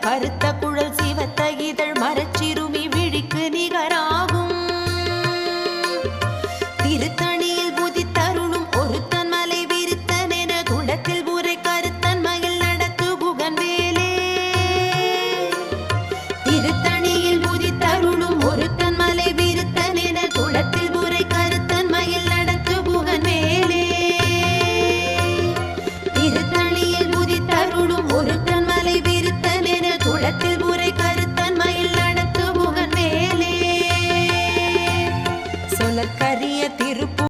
கருத்த குழல் ಸುಲಕರಿಯತಿ